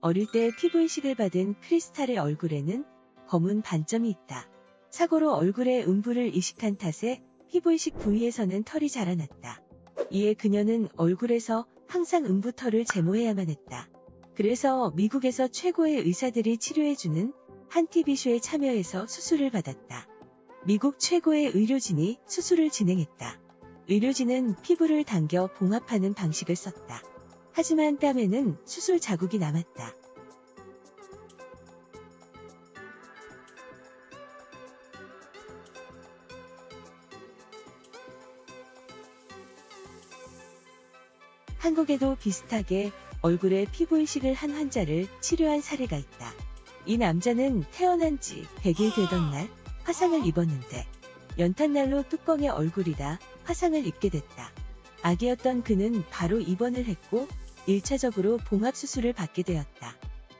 어릴 때 피부이식을 받은 크리스탈의 얼굴에는 검은 반점이 있다. 사고로 얼굴에 음부를 이식한 탓에 피부이식 부위에서는 털이 자라났다. 이에 그녀는 얼굴에서 항상 음부털을 제모해야만 했다. 그래서 미국에서 최고의 의사들이 치료해주는 한 TV쇼에 참여해서 수술을 받았다. 미국 최고의 의료진이 수술을 진행했다. 의료진은 피부를 당겨 봉합하는 방식을 썼다. 하지만 땀에는 수술 자국이 남았다. 한국에도 비슷하게 얼굴에 피부 이식을 한 환자를 치료한 사례가 있다. 이 남자는 태어난 지 100일 되던 날 화상을 입었는데 연탄날로 뚜껑에 얼굴이다 화상을 입게 됐다. 아기였던 그는 바로 입원을 했고 1차적으로 봉합수술을 받게 되었다.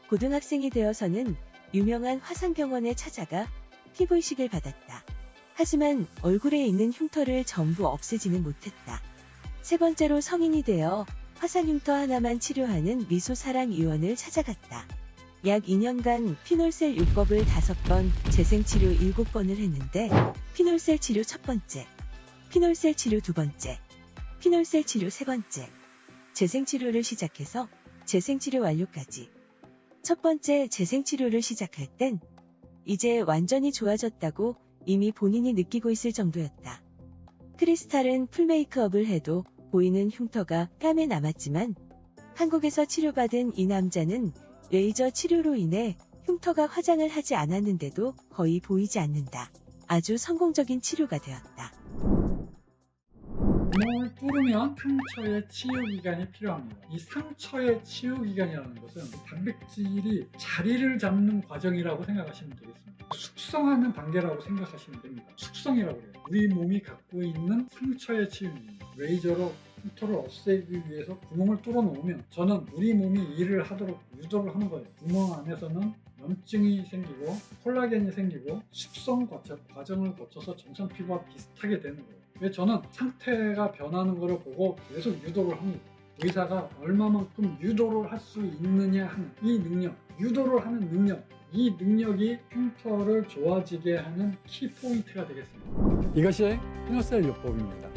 고등학생이 되어서는 유명한 화상병원에 찾아가 피부이식을 받았다. 하지만 얼굴에 있는 흉터를 전부 없애지는 못했다. 세 번째로 성인이 되어 화상흉터 하나만 치료하는 미소사랑의원을 찾아갔다. 약 2년간 피놀셀 요법을 5번, 재생치료 7번을 했는데 피놀셀 치료 첫 번째, 피놀셀 치료 두 번째, 피놀셀 치료 세 번째, 재생치료를 시작해서 재생치료 완료까지. 첫 번째 재생치료를 시작할 땐 이제 완전히 좋아졌다고 이미 본인이 느끼고 있을 정도였다. 크리스탈은 풀메이크업을 해도 보이는 흉터가 뺨에 남았지만 한국에서 치료받은 이 남자는 레이저 치료로 인해 흉터가 화장을 하지 않았는데도 거의 보이지 않는다. 아주 성공적인 치료가 되었다. 구멍을 뚫으면 상처의 치유 기간이 필요합니다. 이 상처의 치유 기간이라는 것은 단백질이 자리를 잡는 과정이라고 생각하시면 되겠습니다. 숙성하는 단계라고 생각하시면 됩니다. 숙성이라고 해요. 우리 몸이 갖고 있는 상처의 치유입니다. 레이저로 흉터를 없애기 위해서 구멍을 뚫어 놓으면 저는 우리 몸이 일을 하도록 유도를 하는 거예요. 구멍 안에서는 염증이 생기고 콜라겐이 생기고 숙성 과정- 과정을 거쳐서 정상 피부와 비슷하게 되는 거예요. 왜 저는 상태가 변하는 것을 보고 계속 유도를 합니다. 의사가 얼마만큼 유도를 할 수 있느냐 하는 이 능력, 유도를 하는 능력, 이 능력이 흉터를 좋아지게 하는 키포인트가 되겠습니다. 이것이 피노셀 요법입니다.